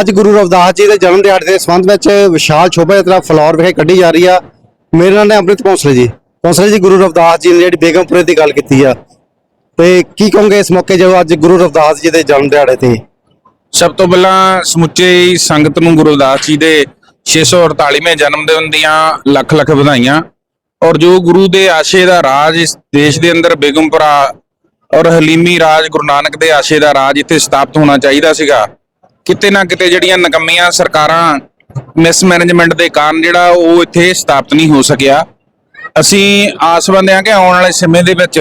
ਅੱਜ ਗੁਰੂ ਰਵਿਦਾਸ ਜੀ ਦੇ ਜਨਮ ਦਿਹਾੜੇ ਦੇ ਸੰਬੰਧ ਵਿੱਚ ਵਿਸ਼ਾਲ ਸ਼ੋਭਾ ਯਾਤਰਾ ਫਲੋਰ ਵਿਖੇ ਕੱਢੀ ਜਾ ਰਹੀ ਆ। ਮੇਰੇ ਨਾਲ ਨੇ ਅੰਮ੍ਰਿਤ ਕੌਂਸਲ ਜੀ। ਕੌਂਸਲ ਜੀ, ਗੁਰੂ ਰਵਿਦਾਸ ਜੀ ਨੇ ਜਿਹੜੀ ਬੇਗਮਪੁਰੇ ਦੀ ਗੱਲ ਕੀਤੀ ਆ। ਤੇ ਕੀ ਕਹੋਗੇ ਇਸ ਮੌਕੇ ਜਦੋਂ ਅੱਜ ਗੁਰੂ ਰਵਿਦਾਸ ਜੀ ਦੇ ਜਨਮ ਦਿਹਾੜੇ ਤੇ? ਸਭ ਤੋਂ ਪਹਿਲਾਂ ਸਮੁੱਚੇ ਸੰਗਤ ਨੂੰ ਗੁਰੂ ਰਵਿਦਾਸ ਜੀ ਦੇ 648ਵੇਂ ਜਨਮ ਦਿਨ ਦੀਆਂ ਲੱਖ ਲੱਖ ਵਧਾਈਆਂ। ਔਰ ਜੋ ਗੁਰੂ ਦੇ ਆਸ਼ੇ ਦਾ ਰਾਜ ਇਸ ਦੇਸ਼ ਦੇ ਅੰਦਰ ਬੇਗਮਪੁਰਾ ਔਰ ਹਲੀਮੀ ਰਾਜ ਗੁਰੂ ਨਾਨਕ ਦੇ ਆਸ਼ੇ ਦਾ ਰਾਜ ਇੱਥੇ ਸਥਾਪਿਤ ਹੋਣਾ ਚਾਹੀਦਾ ਸੀਗਾ ਕਿਤੇ ਨਾ ਕਿਤੇ ਜਿਹੜੀਆਂ ਨਕਮੀਆਂ ਸਰਕਾਰਾਂ ਮਿਸਮੈਨੇਜਮੈਂਟ ਦੇ ਕਾਰਨ ਜਿਹੜਾ ਉਹ ਇੱਥੇ ਸਥਾਪਿਤ ਨਹੀਂ ਹੋ ਸਕਿਆ। ਅਸੀਂ ਆਸ ਬੰਦੇ ਹਾਂ ਕਿ ਆਉਣ ਵਾਲੇ ਸਮੇਂ ਦੇ ਵਿੱਚ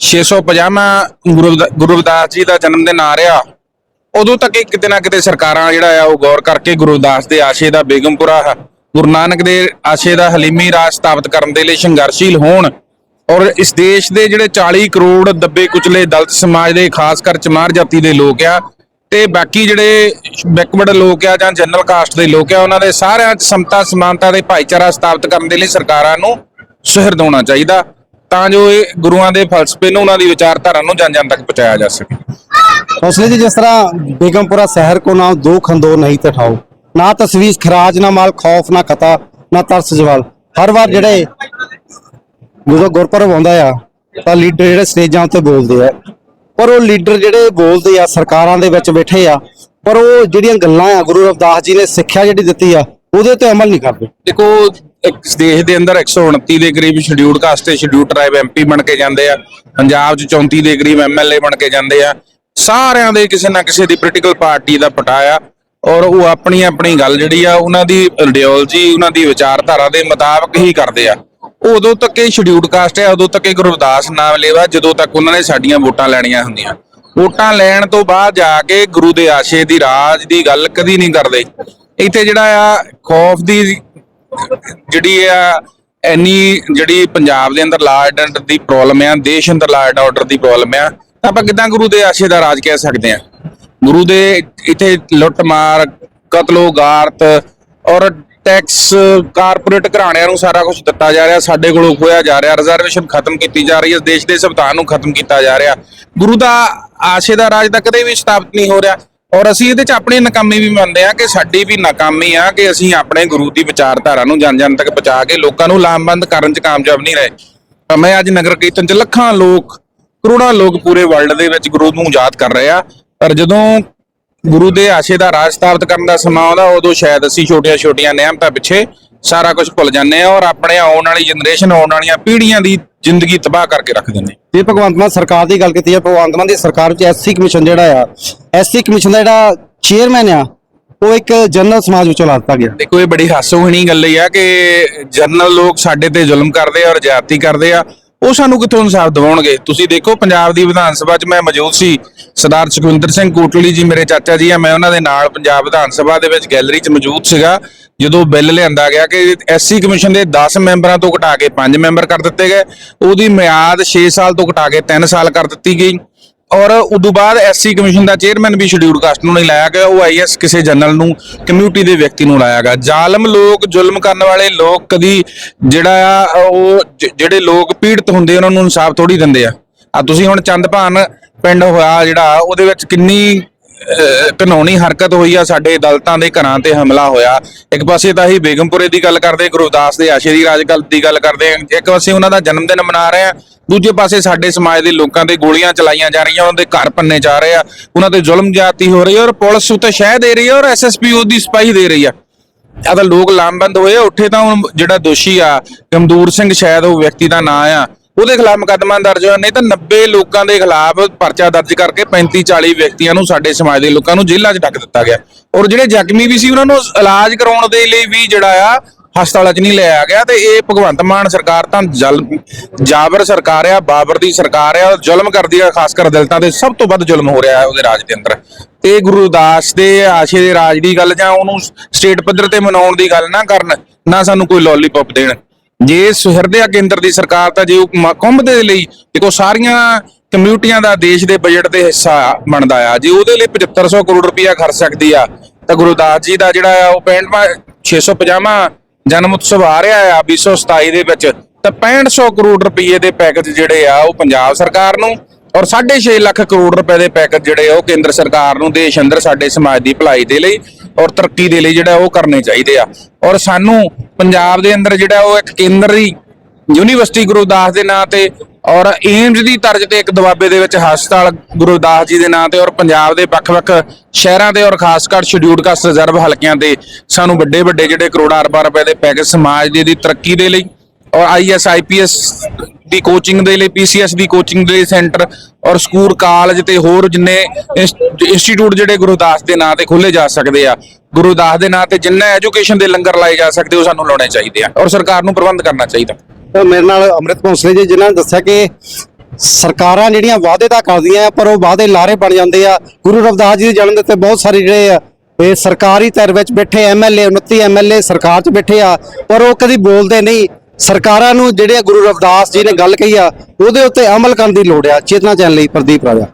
650ਵਾਂ ਗੁਰੂ ਰਵਿਦਾ- ਗੁਰੂ ਰਵਿਦਾਸ ਜੀ ਦਾ ਜਨਮ ਦਿਨ ਆ ਰਿਹਾ। ਉਦੋਂ ਤੱਕ ਇਹ ਕਿਤੇ ਨਾ ਕਿਤੇ ਸਰਕਾਰਾਂ ਜਿਹੜਾ ਆ ਉਹ ਗੌਰ ਕਰਕੇ ਗੁਰੂ ਰਵਿਦਾਸ ਦੇ ਆਸ਼ੇ ਦਾ ਬੇਗਮਪੁਰਾ, ਗੁਰੂ ਨਾਨਕ ਦੇ ਆਸ਼ੇ ਦਾ ਹਲੀਮੀ ਰਾਜ ਸਥਾਪਿਤ ਕਰਨ ਦੇ ਲਈ ਸੰਘਰਸ਼ੀਲ ਹੋਣ ਔਰ ਇਸ ਦੇਸ਼ ਦੇ ਜਿਹੜੇ 40 ਕਰੋੜ ਦੱਬੇ ਕੁਚਲੇ ਦਲਿਤ ਸਮਾਜ ਦੇ ਖਾਸ ਕਰ ਚਮਾਰ ਜਾਤੀ ਦੇ ਲੋਕ ਆ ਤੇ ਬਾਕੀ ਜਿਹੜੇ ਬੈਕਵਰਡ ਲੋਕ ਆ ਜਾਂ ਜਨਰਲ ਕਾਸਟ ਦੇ ਲੋਕ ਆ, ਉਹਨਾਂ ਦੇ ਸਾਰਿਆਂ 'ਚ ਸਮਤਾ, ਸਮਾਨਤਾ ਦੇ ਭਾਈਚਾਰਾ ਸਥਾਪਿਤ ਕਰਨ ਦੇ ਲਈ ਸਰਕਾਰਾਂ ਨੂੰ ਸੁਹਿਰਦ ਚਾਹੀਦਾ, ਤਾਂ ਜੋ ਇਹ ਗੁਰੂਆਂ ਦੇ ਫਲਸਫੇ ਨੂੰ, ਉਹਨਾਂ ਦੀ ਵਿਚਾਰਧਾਰਾ ਨੂੰ ਜਨ ਜਨ ਤੱਕ ਪਹੁੰਚਾਇਆ ਜਾ ਸਕੇ। ਕੌਂਸਲ ਜੀ, ਜਿਸ ਤਰ੍ਹਾਂ ਬੇਗਮਪੁਰਾ ਸ਼ਹਿਰ ਕੋ ਨਾਮ ਦੋ ਖੰਦੋ ਨਹੀਂ ਤਠਾਓ ਨਾ ਤਸਵੀਰ ਖਰਾਜ, ਨਾ ਮਾਲ ਖੌਫ, ਨਾ ਕਤਾ, ਨਾ ਤਰਸ ਜਵਾਲ। ਹਰ ਵਾਰ ਜਿਹੜੇ ਜਦੋਂ ਗੁਰਪੁਰਬ ਆਉਂਦਾ ਆ, ਤਾਂ ਲੀਡਰ ਜਿਹੜੇ ਸਟੇਜਾਂ ਉੱਤੇ ਬੋਲਦੇ ਆ। ਪਰ ਉਹ ਲੀਡਰ ਜਿਹੜੇ ਬੋਲਦੇ ਆ, ਸਰਕਾਰਾਂ ਦੇ ਵਿੱਚ ਬੈਠੇ ਆ, ਪਰ ਉਹ ਜਿਹੜੀਆਂ ਗੱਲਾਂ ਆ, ਗੁਰੂ ਰਵਿਦਾਸ ਜੀ ਨੇ ਸਿੱਖਿਆ ਜਿਹੜੀ ਦਿੱਤੀ ਆ, ਉਹਦੇ ਤੇ ਅਮਲ ਨਹੀਂ ਕਰਦੇ। ਦੇਖੋ, ਇੱਕ ਦੇਸ਼ ਦੇ ਅੰਦਰ 129 ਦੇ ਕਰੀਬ ਸ਼ਡਿਊਲਡ ਕਾਸਟ ਤੇ ਸ਼ਡਿਊਲਡ ਟ੍ਰਾਈਬ ਐਮਪੀ ਬਣ ਕੇ ਜਾਂਦੇ ਆ, ਪੰਜਾਬ 'ਚ 34 ਦੇ ਕਰੀਬ ਐਮਐਲਏ ਬਣ ਕੇ ਜਾਂਦੇ ਆ, ਸਾਰਿਆਂ ਦੇ ਕਿਸੇ ਨਾ ਕਿਸੇ ਦੀ ਪੋਲੀਟੀਕਲ ਪਾਰਟੀ ਦਾ ਪਟਾਇਆ ਔਰ ਉਹ ਆਪਣੀ ਆਪਣੀ ਗੱਲ ਜਿਹੜੀ ਆ, ਉਹਨਾਂ ਦੀ ਆਈਡੀਓਲੋਜੀ ਉਹਨਾਂ ਦੀ ਵਿਚਾਰਧਾਰਾ ਦੇ ਮੁਤਾਬਕ ਹੀ ਕਰਦੇ ਆ। ਉਦੋਂ ਤੱਕ ਇਹ ਸ਼ਡਿਊਲਡ ਕਾਸਟ ਹੈ, ਉਦੋਂ ਤੱਕ ਇਹ ਗੁਰਦਾਸ ਨਾਮ ਲੇਵਾ, ਜਦੋਂ ਤੱਕ ਉਹਨਾਂ ਨੇ ਸਾਡੀਆਂ ਵੋਟਾਂ ਲੈਣੀਆਂ ਹੁੰਦੀਆਂ। ਵੋਟਾਂ ਲੈਣ ਤੋਂ ਬਾਅਦ ਜਾ ਕੇ ਗੁਰੂ ਦੇ ਆਸ਼ੇ ਦੀ ਰਾਜ ਦੀ ਗੱਲ ਕਦੀ ਨਹੀਂ ਕਰਦੇ। ਇੱਥੇ ਜਿਹੜਾ ਆ, ਖੌਫ ਦੀ ਜਿਹੜੀ ਆ ਐਨੀ ਜਿਹੜੀ ਪੰਜਾਬ ਦੇ ਅੰਦਰ law and order the problem ਆ, ਦੇਸ਼ ਅੰਦਰ law and order the problem ਆ ਆਪਾਂ ਕਿਦਾਂ ਗੁਰੂ ਦੇ ਆਸ਼ੇ ਦਾ ਰਾਜ ਕਹਿ ਸਕਦੇ ਆ? ਗੁਰੂ ਦੇ ਇੱਥੇ ਲੁੱਟ ਮਾਰ ਕਤਲੋ ਗਾਰਤ ਔਰ ਟੈਕਸ ਕਾਰਪੋਰੇਟ ਘਰਾਣਿਆਂ ਨੂੰ ਸਾਰਾ ਕੁਝ ਦਿੱਤਾ ਜਾ ਰਿਹਾ, ਸਾਡੇ ਕੋਲੋਂ ਖੋਇਆ ਜਾ ਰਿਹਾ ਰਿਜ਼ਰਵੇਸ਼ਨ ਖਤਮ ਕੀਤੀ ਜਾ ਰਹੀ ਹੈ, ਦੇਸ਼ ਦੇ ਸੰਵਿਧਾਨ ਨੂੰ ਖਤਮ ਕੀਤਾ ਜਾ ਰਿਹਾ। ਗੁਰੂ ਦਾ ਆਸ਼ੇ ਦਾ ਰਾਜ ਤਾਂ ਕਦੇ ਵੀ ਸਥਾਪਿਤ ਨਹੀਂ ਹੋ ਰਿਹਾ। ਔਰ ਅਸੀਂ ਇਹਦੇ ਚ ਆਪਣੀ ਨਾਕਾਮੀ ਵੀ ਮੰਨਦੇ ਆ ਕਿ ਸਾਡੀ ਵੀ ਨਾਕਾਮੀ ਆ ਕਿ ਅਸੀਂ ਆਪਣੇ ਗੁਰੂ ਦੀ ਵਿਚਾਰਧਾਰਾ ਨੂੰ ਜਨ ਜਨ ਤੱਕ ਪਹੁੰਚਾ ਕੇ ਲੋਕਾਂ ਨੂੰ ਲਾਮਬੰਦ ਕਰਨ ਚ ਕਾਮਯਾਬ ਨਹੀਂ ਰਹੇ। ਮੈਂ ਅੱਜ ਨਗਰ ਕੀਰਤਨ ਚ ਲੱਖਾਂ ਲੋਕ, ਕਰੋੜਾਂ ਲੋਕ ਪੂਰੇ ਵਰਲਡ ਦੇ ਵਿੱਚ ਗੁਰੂ ਨੂੰ ਯਾਦ ਕਰ ਰਹੇ ਆ। ਪਰ ਜਦੋਂ ਗੁਰੂ ਦੇ ਆਸ਼ੇ ਦਾ ਰਾਜ ਸਥਾਪਿਤ ਕਰਨ ਦਾ ਸਮਾਂ ਆਉਂਦਾ ਉਦੋਂ ਸ਼ਾਇਦ ਅਸੀਂ ਛੋਟੀਆਂ-ਛੋਟੀਆਂ ਨਿਯਮਤਾਂ ਪਿੱਛੇ ਸਾਰਾ ਕੁਝ ਭੁੱਲ ਜਾਂਦੇ ਆ ਔਰ ਆਪਣੇ ਆਉਣ ਵਾਲੀ ਜਨਰੇਸ਼ਨ ਆਉਣ ਵਾਲੀਆਂ ਪੀੜ੍ਹੀਆਂ ਦੀ ਜ਼ਿੰਦਗੀ ਤਬਾਹ ਕਰਕੇ ਰੱਖ ਦਿੰਦੇ ਜੇ ਭਗਵੰਤ ਮਾਨ ਸਰਕਾਰ ਦੀ ਗੱਲ ਕੀਤੀ ਹੈ ਭਗਵੰਤ ਮਾਨ ਦੀ ਸਰਕਾਰ ਵਿੱਚ ਐਸਸੀ ਕਮਿਸ਼ਨ ਜਿਹੜਾ ਆ ਐਸਸੀ ਕਮਿਸ਼ਨ ਦਾ ਜਿਹੜਾ ਚੇਅਰਮੈਨ ਆ ਉਹ ਇੱਕ ਜਨਰਲ ਸਮਾਜ ਵਿੱਚੋਂ ਲਾ ਦਿੱਤਾ ਗਿਆ। ਦੇਖੋ ਇਹ ਬੜੀ ਹਾਸੋਹੀਣੀ ਗੱਲ ਹੀ ਆ ਕਿ ਜਨਰਲ ਲੋਕ ਸਾਡੇ ਤੇ ਜ਼ੁਲਮ ਕਰਦੇ ਆ ਔਰ ਜ਼ਿਆਦਤੀ ਕਰਦੇ ਆ। ਉਹ ਸਾਨੂੰ ਕਿੱਥੋਂ ਇਨਸਾਫ ਦਿਵਾਉਣਗੇ? ਤੁਸੀਂ ਦੇਖੋ, ਪੰਜਾਬ ਦੀ ਵਿਧਾਨ ਸਭਾ 'ਚ ਮੈਂ ਮੌਜੂਦ ਸੀ। ਸਰਦਾਰ ਸੁਖਵਿੰਦਰ ਸਿੰਘ ਕੋਟਲੀ ਜੀ, ਮੇਰੇ ਚਾਚਾ ਜੀ ਆ, ਮੈਂ ਉਹਨਾਂ ਦੇ ਨਾਲ ਪੰਜਾਬ ਵਿਧਾਨ ਸਭਾ ਦੇ ਵਿੱਚ ਗੈਲਰੀ 'ਚ ਮੌਜੂਦ ਸੀਗਾ। ਜਦੋਂ ਬਿੱਲ ਲਿਆਂਦਾ ਗਿਆ ਕਿ ਐਸਸੀ ਕਮਿਸ਼ਨ ਦੇ 10 ਮੈਂਬਰਾਂ ਤੋਂ ਘਟਾ ਕੇ 5 ਮੈਂਬਰ ਕਰ ਦਿੱਤੇ ਗਏ। ਉਹਦੀ ਮਿਆਦ 6 ਸਾਲ ਤੋਂ ਘਟਾ ਕੇ 3 ਸਾਲ ਕਰ ਦਿੱਤੀ ਗਈ। ਔਰ ਉਦੋਂ ਬਾਅਦ ਐਸਸੀ ਕਮਿਸ਼ਨ ਦਾ ਚੇਅਰਮੈਨ ਵੀ ਸ਼ਡਿਊਲ ਕਾਸਟ ਨੂੰ ਨਹੀਂ ਲਾਇਆ ਗਿਆ, ਉਹ ਆਈਐਸ ਕਿਸੇ ਜਨਰਲ ਨੂੰ ਕਮਿਊਨਿਟੀ ਦੇ ਵਿਅਕਤੀ ਨੂੰ ਲਾਇਆ ਗਿਆ। ਜ਼ਾਲਮ ਲੋਕ ਜ਼ੁਲਮ ਕਰਨ ਵਾਲੇ ਲੋਕ ਕਦੀ ਜਿਹੜਾ ਆ, ਉਹ ਜਿਹੜੇ ਲੋਕ ਪੀੜਤ ਹੁੰਦੇ ਉਹਨਾਂ ਨੂੰ ਇਨਸਾਫ ਥੋੜੀ ਦਿੰਦੇ ਆ। ਆ ਤੁਸੀਂ ਹੁਣ ਚੰਦਭਾਨ ਪਿੰਡ ਹੋਇਆ ਜਿਹੜਾ, ਉਹਦੇ ਵਿੱਚ ਕਿੰਨੀ ਕਾਨੂੰਨੀ ਹਰਕਤ ਹੋਈ ਆ ਸਾਡੇ ਦਲਤਾਂ ਦੇ ਘਰਾਂ ਤੇ ਹਮਲਾ ਹੋਇਆ ਇੱਕ ਪਾਸੇ ਤਾਂ ਅਸੀਂ ਬੇਗਮਪੁਰੇ ਦੀ ਗੱਲ ਕਰਦੇ ਗੁਰਦਾਸ ਦੇ ਆਸ਼ੇ ਦੀ ਰਾਜ ਗੱਲ ਦੀ ਗੱਲ ਕਰਦੇ ਹਾਂ। ਇੱਕ ਪਾਸੇ ਉਹਨਾਂ ਦਾ ਜਨਮ ਦਿਨ ਮਨਾ ਰਹੇ ਆ ਦੂਜੇ ਪਾਸੇ ਸਾਡੇ ਸਮਾਜ ਦੇ ਲੋਕਾਂ ਤੇ ਗੋਲੀਆਂ ਚਲਾਈਆਂ ਜਾ ਰਹੀਆਂ ਉਹਨਾਂ ਦੇ ਘਰ ਪੰਨੇ ਜਾ ਰਹੇ ਆ ਉਹਨਾਂ ਤੇ ਜ਼ੁਲਮ ਜਾਤੀ ਹੋ ਰਹੀ ਹੈ ਔਰ ਪੁਲਿਸ ਉੱਤੇ ਸ਼ਹਿ ਦੇ ਰਹੀ ਹੈ ਔਰ ਐਸਐਸਪੀ ਉਹਦੀ ਸਿਪਾਹੀ ਦੇ ਰਹੀ ਆ ਅਗਰ ਲੋਕ ਲਾਮਬੰਦ ਹੋਏ ਆ, ਉੱਠੇ ਤਾਂ ਹੁਣ ਜਿਹੜਾ ਦੋਸ਼ੀ ਆ ਗਮਦੂਰ ਸਿੰਘ ਸ਼ਾਇਦ ਉਹ ਵਿਅਕਤੀ ਦਾ ਨਾਂ ਆ ਉਹਦੇ ਖਿਲਾਫ ਮੁਕੱਦਮਾ ਦਰਜ ਹੋਇਆ। ਨਹੀਂ ਤਾਂ 90 ਲੋਕਾਂ ਦੇ ਖਿਲਾਫ ਪਰਚਾ ਦਰਜ ਕਰਕੇ 35 40 ਵਿਅਕਤੀਆਂ ਨੂੰ ਸਾਡੇ ਸਮਾਜ ਦੇ ਲੋਕਾਂ ਨੂੰ ਜੇਲ੍ਹਾਂ 'ਚ ਡੱਕ ਦਿੱਤਾ ਗਿਆ। ਔਰ ਜਿਹੜੇ ਜ਼ਖਮੀ ਵੀ ਸੀ, ਉਹਨਾਂ ਨੂੰ ਇਲਾਜ ਕਰਾਉਣ ਦੇ ਲਈ ਵੀ ਜਿਹੜਾ ਆ, ਹਸਪਤਾਲਾਂ 'ਚ ਨਹੀਂ ਲਿਆ ਗਿਆ ਤੇ ਇਹ ਭਗਵੰਤ ਮਾਨ ਸਰਕਾਰ ਤਾਂ ਜਲ, ਜਾਬਰ ਸਰਕਾਰ ਆ, ਬਾਬਰ ਦੀ ਸਰਕਾਰ ਆ, ਜ਼ੁਲਮ ਕਰਦੀ ਆ, ਖਾਸ ਕਰ ਦਲਿਤਾਂ ਤੇ ਸਭ ਤੋਂ ਵੱਧ ਜ਼ੁਲਮ ਹੋ ਰਿਹਾ ਹੈ ਉਹਦੇ ਰਾਜ ਦੇ ਅੰਦਰ। ਤੇ ਗੁਰੂ ਦਾਸ ਦੇ ਆਸ਼ੇ ਦੇ ਰਾਜ ਦੀ ਗੱਲ ਜਾਂ ਉਹਨੂੰ ਸਟੇਟ ਪੱਧਰ ਤੇ ਮਨਾਉਣ ਦੀ ਗੱਲ ਨਾ ਕਰਨ, ਨਾ ਸਾਨੂੰ ਕੋਈ ਲੋਲੀਪੌਪ ਦੇਣ। ਜੇ ਸੁਹਿਰਦਿਆ ਕੇਂਦਰ ਦੀ ਸਰਕਾਰ ਤਾਂ ਜੇ ਕੁੰਭ ਦੇ ਲਈ ਦੇਖੋ ਸਾਰੀਆਂ ਕਮਿਊਨਿਟੀਆਂ ਦਾ ਦੇਸ਼ ਦੇ ਬਜਟ ਦੇ ਹਿੱਸਾ ਬਣਦਾ ਆ। ਜੇ ਉਹਦੇ ਲਈ 7500 ਕਰੋੜ ਰੁਪਇਆ ਖਰਚ ਸਕਦੀ ਆ, ਤਾਂ ਗੁਰਦਾਸ ਜੀ ਦਾ ਜਿਹੜਾ ਆ ਉਹ 65 650ਵਾਂ ਜਨਮ ਉਤਸਵ ਆ ਰਿਹਾ ਆ 2027 ਦੇ ਵਿੱਚ, ਤਾਂ 6500 ਕਰੋੜ ਰੁਪਏ ਦੇ ਪੈਕੇਜ ਜਿਹੜੇ ਆ ਉਹ ਪੰਜਾਬ ਸਰਕਾਰ ਨੂੰ ਔਰ 6.5 ਲੱਖ ਕਰੋੜ ਰੁਪਏ ਦੇ ਪੈਕੇਜ ਜਿਹੜੇ ਆ ਉਹ ਕੇਂਦਰ ਸਰਕਾਰ ਨੂੰ ਦੇਸ਼ ਅੰਦਰ ਸਾਡੇ ਸਮਾਜ ਦੀ ਭਲਾਈ ਦੇ ਲਈ ਔਰ ਤਰੱਕੀ ਦੇ ਲਈ ਜਿਹੜਾ ਉਹ ਕਰਨੇ ਚਾਹੀਦੇ ਆ। ਔਰ ਸਾਨੂੰ ਪੰਜਾਬ ਦੇ ਅੰਦਰ ਜਿਹੜਾ ਉਹ ਇੱਕ ਕੇਂਦਰੀ ਯੂਨੀਵਰਸਿਟੀ ਗੁਰੂਦਾਸ ਦੇ ਨਾਂ ਤੇ ਔਰ ਏਮਜ਼ ਦੀ ਤਰਜ਼ ਤੇ ਇੱਕ ਦੁਆਬੇ ਦੇ ਵਿੱਚ ਹਸਪਤਾਲ ਗੁਰੂਦਾਸ ਜੀ ਦੇ ਨਾਂ ਤੇ ਔਰ ਪੰਜਾਬ ਦੇ ਵੱਖ-ਵੱਖ ਸ਼ਹਿਰਾਂ ਤੇ ਔਰ ਖਾਸ ਕਰ ਸ਼ਡਿਊਲਡ ਕਾਸਟ ਰਿਜ਼ਰਵ ਹਲਕਿਆਂ ਤੇ ਸਾਨੂੰ ਵੱਡੇ ਵੱਡੇ ਜਿਹੜੇ ਕਰੋੜਾਂ ਅਰਬਾਂ ਰੁਪਏ ਦੇ ਪੈਕੇਜ ਸਮਾਜ ਦੇ ਦੀ ਤਰੱਕੀ ਦੇ ਲਈ ਔਰ ਆਈਐਸ ਆਈਪੀਐਸ ਦੀ ਕੋਚਿੰਗ ਦੇ ਲਈ ਪੀਸੀਐਸ ਦੀ ਕੋਚਿੰਗ ਦੇ ਲਈ ਸੈਂਟਰ ਔਰ ਸਕੂਲ ਕਾਲਜ ਤੇ ਹੋਰ ਜਿੰਨੇ ਇੰਸਟੀਚਿਊਟ ਜਿਹੜੇ ਗੁਰਦਾਸ ਦੇ ਨਾਂ ਤੇ ਖੋਲੇ ਜਾ ਸਕਦੇ ਆ ਗੁਰਦਾਸ ਦੇ ਨਾਂ ਤੇ ਜਿੰਨਾ ਐਜੂਕੇਸ਼ਨ ਦੇ ਲੰਗਰ ਲਾਏ ਜਾ ਸਕਦੇ, ਉਹ ਸਾਨੂੰ ਲਾਉਣੇ ਚਾਹੀਦੇ ਆ ਔਰ ਸਰਕਾਰ ਨੂੰ ਪ੍ਰਬੰਧ ਕਰਨਾ ਚਾਹੀਦਾ। ਤਾਂ ਮੇਰੇ ਨਾਲ ਅੰਮ੍ਰਿਤ ਭੋਸਲੇ ਜੀ, ਜਿਨ੍ਹਾਂ ਨੇ ਦੱਸਿਆ ਕਿ ਸਰਕਾਰਾਂ ਜਿਹੜੀਆਂ ਵਾਅਦੇ ਤਾਂ ਕਰਦੀਆਂ, ਪਰ ਉਹ ਵਾਅਦੇ ਲਾਰੇ ਬਣ ਜਾਂਦੇ ਆ। ਗੁਰੂ ਰਵਿਦਾਸ ਜੀ ਦੇ ਜਨਮ ਦੇ ਤੇ ਬਹੁਤ ਸਾਰੇ ਜਿਹੜੇ ਆ, ਇਹ ਸਰਕਾਰੀ ਧਿਰ ਵਿੱਚ ਬੈਠੇ ਐਮਐਲਏ 29 ਐਮਐਲਏ ਸਰਕਾਰ 'ਚ ਬੈਠੇ ਆ, ਪਰ ਉਹ ਕਦੀ ਬੋਲਦੇ ਨਹੀਂ। ਸਰਕਾਰਾਂ ਨੂੰ ਜਿਹੜੇ ਗੁਰੂ ਰਵਿਦਾਸ ਜੀ ਨੇ ਗੱਲ ਕਹੀ ਆ, ਉਹਦੇ ਉੱਤੇ ਅਮਲ ਕਰਨ ਦੀ ਲੋੜ ਆ, ਚੇਤਨਾ ਚੈਨਲ ਲਈ ਪ੍ਰਦੀਪ ਰਾਜਾ।